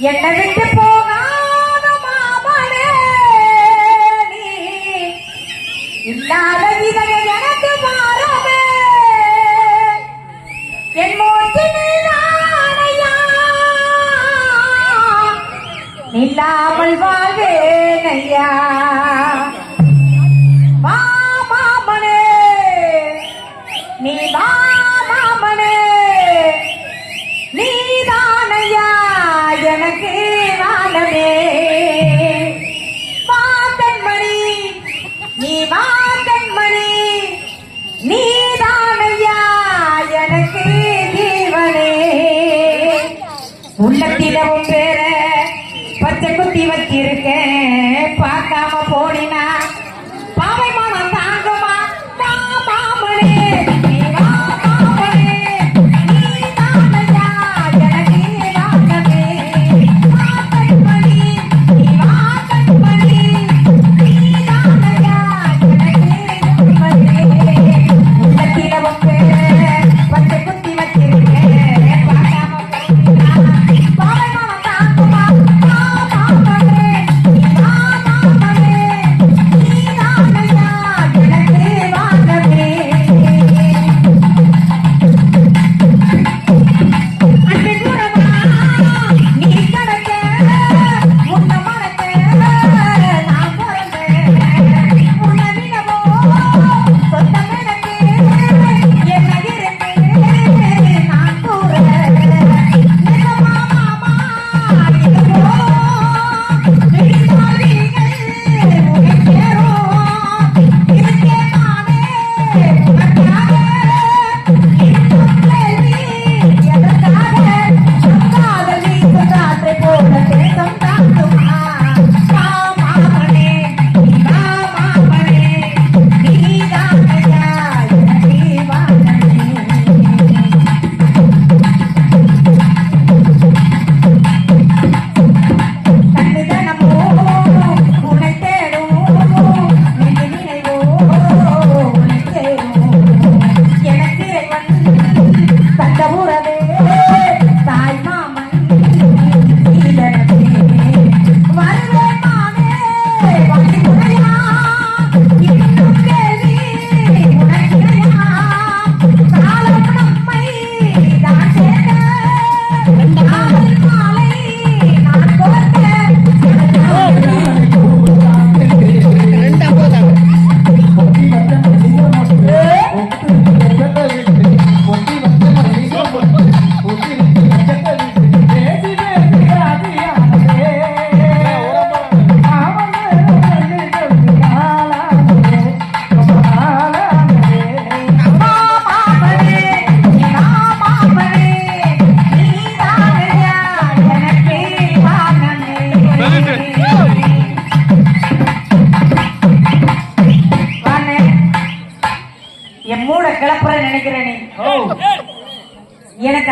என்னை விட்டு போகாத மாமனே இல்லாத இதய எனக்கு மாறவே என் மூச்சு நில்லாமல் வாழ்வேன் ஐயா எனக்கு வாழவே. மாதன்மணி நீ மாதன்மணி நீதானையா எனக்கு ஜீவனே உள்ளத்தில ஒன்று என் மூட கிளப்புற நினைக்கிறேன். எனக்கு